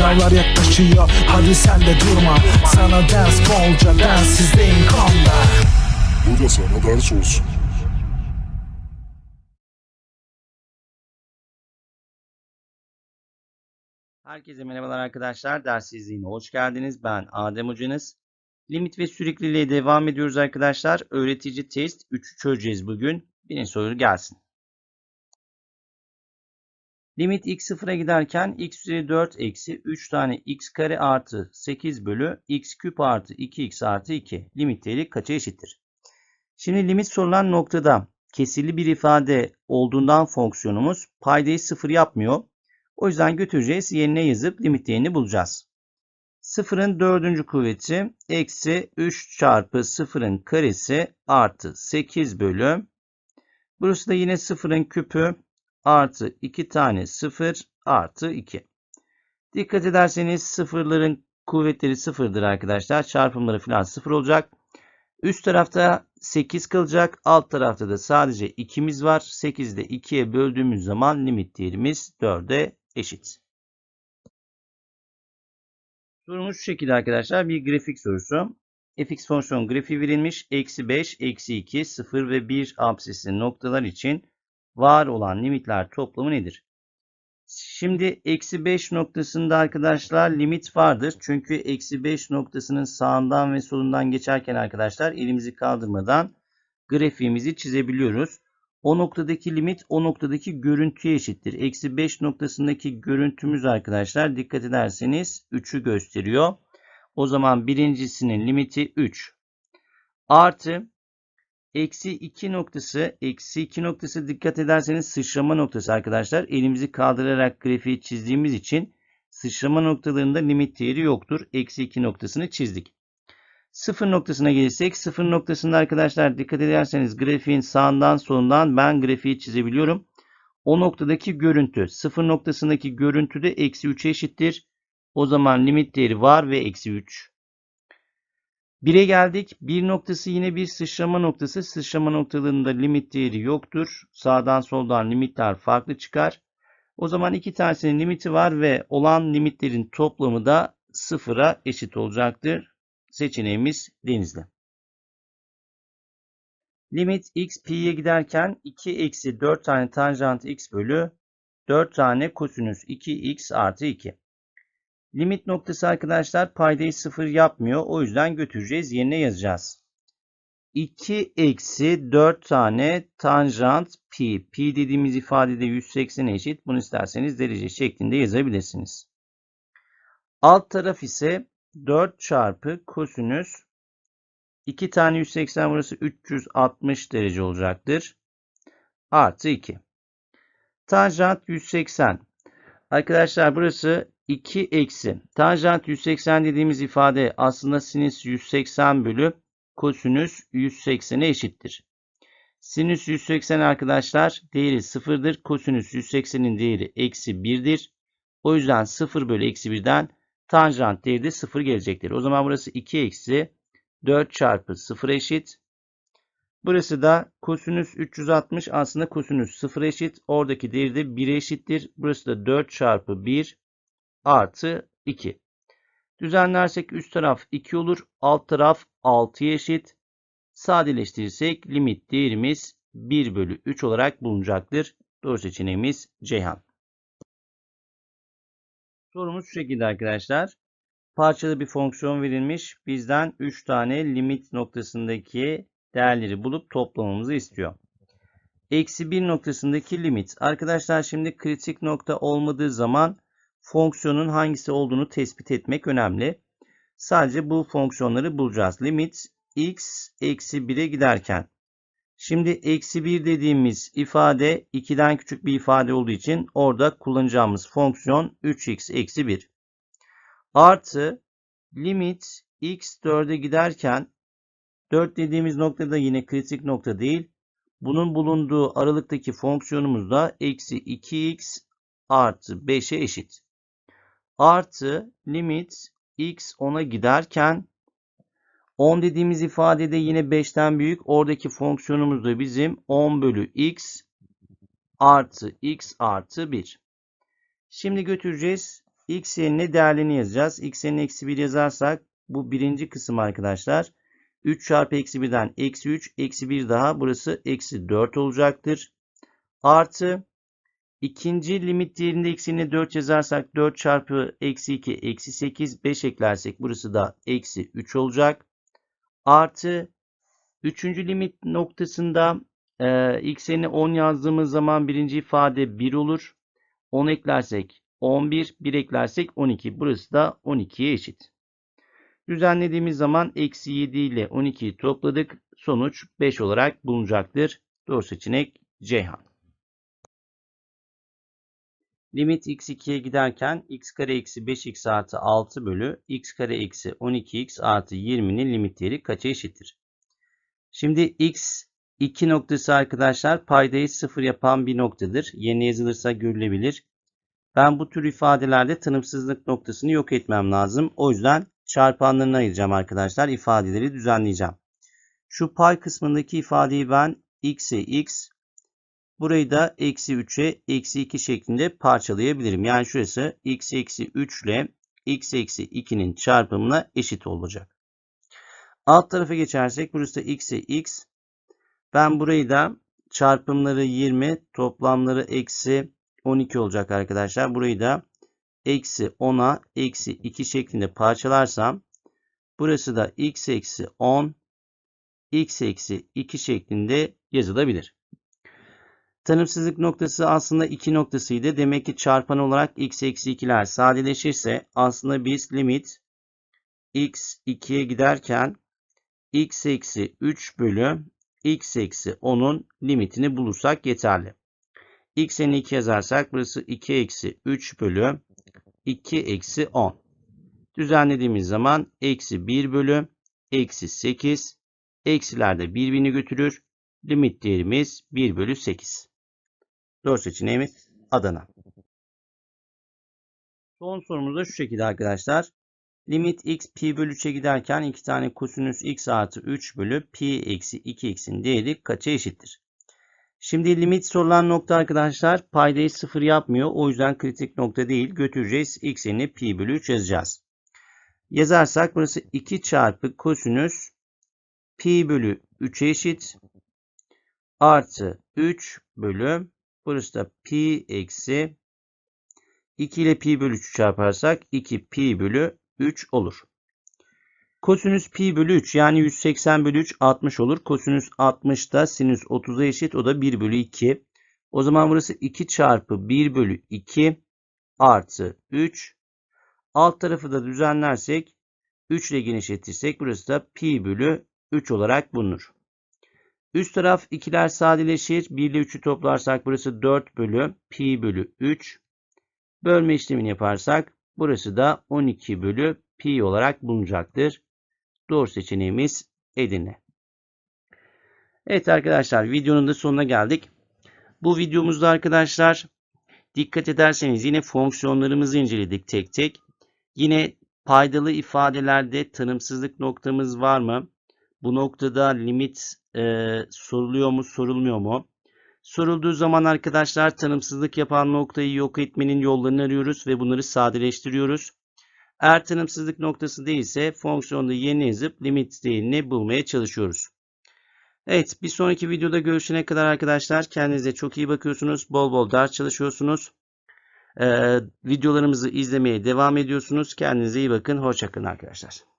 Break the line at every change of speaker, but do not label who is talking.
Sınavlar yaklaşıyor hadi sen de durma Sana ders bolca densizdeyim konda
Bu da sana ders olsun.
Herkese merhabalar arkadaşlar. Ders izleyine hoş geldiniz. Ben Adem Hocanız. Limit ve sürekliliğe devam ediyoruz arkadaşlar. Öğretici test 3'ü çözeceğiz bugün. Birinci soru gelsin. Limit x sıfıra giderken x üzeri 4 eksi 3 tane x kare artı 8 bölü x küp artı 2x artı 2 limitleri kaça eşittir? Şimdi limit sorulan noktada kesirli bir ifade olduğundan fonksiyonumuz paydayı sıfır yapmıyor. O yüzden götüreceğiz. Yerine yazıp limit değerini bulacağız. Sıfırın dördüncü kuvveti eksi 3 çarpı sıfırın karesi artı 8 bölü. Burası da yine sıfırın küpü artı 2 tane sıfır artı 2. Dikkat ederseniz sıfırların kuvvetleri sıfırdır arkadaşlar. Çarpımları falan sıfır olacak. Üst tarafta 8 kalacak. Alt tarafta da sadece 2'miz var. 8'i de 2'ye böldüğümüz zaman limit değerimiz 4'e eşit. Sorumuz şu şekilde arkadaşlar. Bir grafik sorusu. fx fonksiyon grafiği verilmiş. Eksi 5, eksi 2, 0 ve 1 absesli noktalar için var olan limitler toplamı nedir? Şimdi eksi 5 noktasında arkadaşlar limit vardır. Çünkü eksi 5 noktasının sağından ve solundan geçerken arkadaşlar elimizi kaldırmadan grafiğimizi çizebiliyoruz. O noktadaki limit o noktadaki görüntüye eşittir. Eksi 5 noktasındaki görüntümüz arkadaşlar dikkat ederseniz 3'ü gösteriyor. O zaman birincisinin limiti 3. Artı eksi 2 noktası eksi 2 noktası dikkat ederseniz sıçrama noktası arkadaşlar. Elimizi kaldırarak grafiği çizdiğimiz için sıçrama noktalarında limit değeri yoktur. Eksi 2 noktasını çizdik. Sıfır noktasına gelirsek sıfır noktasında arkadaşlar dikkat ederseniz grafiğin sağından solundan ben grafiği çizebiliyorum. O noktadaki görüntü sıfır noktasındaki görüntü de eksi 3'e eşittir. O zaman limit değeri var ve eksi 3. 1'e geldik. 1 noktası yine bir sıçrama noktası. Sıçrama noktalarında limit değeri yoktur. Sağdan soldan limitler farklı çıkar. O zaman iki tanesinin limiti var ve olan limitlerin toplamı da sıfıra eşit olacaktır. Seçeneğimiz denizli. Limit x pi'ye giderken 2 eksi 4 tane tanjant x bölü 4 tane kosinüs 2x artı 2. Limit noktası arkadaşlar paydayı sıfır yapmıyor. O yüzden götüreceğiz. Yerine yazacağız. 2 eksi 4 tane tanjant pi. Pi dediğimiz ifadede 180 eşit. Bunu isterseniz derece şeklinde yazabilirsiniz. Alt taraf ise 4 çarpı kosinüs 2 tane 180 burası 360 derece olacaktır. Artı 2. Tanjant 180. Arkadaşlar burası 2 eksi. Tanjant 180 dediğimiz ifade aslında sinüs 180 bölü kosinüs 180'e eşittir. Sinüs 180 arkadaşlar değeri sıfırdır. Kosinüs 180'in değeri eksi 1'dir. O yüzden 0 bölü eksi 1'den tanjant değeri de 0 gelecektir. O zaman burası 2 eksi 4 çarpı 0 eşit. Burası da kosinüs 360 aslında kosinüs 0 eşit. Oradaki değeri de 1'e eşittir. Burası da 4 çarpı 1 artı 2. Düzenlersek üst taraf 2 olur. Alt taraf 6'ya eşit. Sadeleştirirsek limit değerimiz 1 bölü 3 olarak bulunacaktır. Doğru seçeneğimiz Ceyhan. Sorumuz şu şekilde arkadaşlar. Parçalı bir fonksiyon verilmiş. Bizden 3 tane limit noktasındaki değerleri bulup toplamamızı istiyor. Eksi 1 noktasındaki limit. Arkadaşlar şimdi kritik nokta olmadığı zaman fonksiyonun hangisi olduğunu tespit etmek önemli. Sadece bu fonksiyonları bulacağız. Limit x eksi 1'e giderken. Şimdi eksi 1 dediğimiz ifade 2'den küçük bir ifade olduğu için orada kullanacağımız fonksiyon 3x eksi 1. Artı limit x 4'e giderken 4 dediğimiz noktada yine kritik nokta değil. Bunun bulunduğu aralıktaki fonksiyonumuz da eksi 2x artı 5'e eşit. Artı limit x 10'a giderken 10 dediğimiz ifadede yine 5'ten büyük. Oradaki fonksiyonumuz da bizim 10 bölü x artı x artı 1. Şimdi götüreceğiz. x yerine değerlerini yazacağız. x yerine eksi 1 yazarsak bu birinci kısım arkadaşlar. 3 çarpı eksi 1'den eksi 3 eksi 1 daha burası eksi 4 olacaktır. Artı ikinci limit değerinde x yerine 4 yazarsak 4 çarpı eksi 2 eksi 8 5 eklersek burası da eksi 3 olacak. Artı üçüncü limit noktasında e, x yerine 10 yazdığımız zaman birinci ifade 1 olur. 10 eklersek 11, 1 eklersek 12. Burası da 12'ye eşit. Düzenlediğimiz zaman eksi 7 ile 12'yi topladık. Sonuç 5 olarak bulunacaktır. Doğru seçenek Ceyhan. Limit x 2'ye giderken x kare eksi 5x artı 6 bölü x kare eksi 12x artı 20'nin limit değeri kaça eşittir? Şimdi x 2 noktası arkadaşlar paydayı 0 yapan bir noktadır. Yerine yazılırsa görülebilir. Ben bu tür ifadelerde tanımsızlık noktasını yok etmem lazım. O yüzden çarpanlarını ayıracağım arkadaşlar. İfadeleri düzenleyeceğim. Şu pay kısmındaki ifadeyi ben x'e x, burayı da eksi 3'e eksi 2 şeklinde parçalayabilirim. Yani şurası x eksi 3 ile x eksi 2'nin çarpımına eşit olacak. Alt tarafa geçersek burası da x'e x. Ben burayı da çarpımları 20, toplamları eksi 12 olacak arkadaşlar. Burayı da eksi 10'a eksi 2 şeklinde parçalarsam burası da x eksi 10 x eksi 2 şeklinde yazılabilir. Tanımsızlık noktası aslında 2 noktasıydı. Demek ki çarpan olarak x eksi 2'ler sadeleşirse aslında biz limit x 2'ye giderken x eksi 3 bölü x eksi 10'un limitini bulursak yeterli. x yerine 2 yazarsak burası 2 eksi 3 bölü 2 eksi 10. Düzenlediğimiz zaman eksi 1 bölü eksi 8. Eksiler de birbirini götürür. Limit değerimiz 1 bölü 8. Doğru seçeneğimiz Adana. Son sorumuz da şu şekilde arkadaşlar. Limit x pi bölü 3'e giderken 2 tane kosinüs x artı 3 bölü pi eksi 2x'in değeri kaça eşittir? Şimdi limit sorulan nokta arkadaşlar paydayı 0 yapmıyor. O yüzden kritik nokta değil. Götüreceğiz. x yerine pi bölü 3 yazacağız. Yazarsak burası 2 çarpı kosinüs pi bölü 3'e eşit. Artı 3 bölü burası da pi eksi 2 ile pi bölü 3 çarparsak 2 pi bölü 3 olur. Kosinüs pi bölü 3 yani 180 bölü 3 60 olur. Kosinüs 60 da sinüs 30'a eşit. O da 1 bölü 2. O zaman burası 2 çarpı 1 bölü 2 artı 3. Alt tarafı da düzenlersek 3 ile genişletirsek burası da pi bölü 3 olarak bulunur. Üst taraf ikiler sadeleşir. 1 ile 3'ü toplarsak burası 4 bölü pi bölü 3. Bölme işlemini yaparsak burası da 12 bölü pi olarak bulunacaktır. Doğru seçeneğimiz Edirne. Evet arkadaşlar videonun da sonuna geldik. Bu videomuzda arkadaşlar dikkat ederseniz yine fonksiyonlarımızı inceledik tek tek. Yine paydalı ifadelerde tanımsızlık noktamız var mı? Bu noktada limit e, soruluyor mu sorulmuyor mu? Sorulduğu zaman arkadaşlar tanımsızlık yapan noktayı yok etmenin yollarını arıyoruz ve bunları sadeleştiriyoruz. Eğer tanımsızlık noktası değilse fonksiyonda yerine yazıp limit değerini bulmaya çalışıyoruz. Evet bir sonraki videoda görüşene kadar arkadaşlar kendinize çok iyi bakıyorsunuz. Bol bol ders çalışıyorsunuz. Ee, videolarımızı izlemeye devam ediyorsunuz. Kendinize iyi bakın. Hoşçakalın arkadaşlar.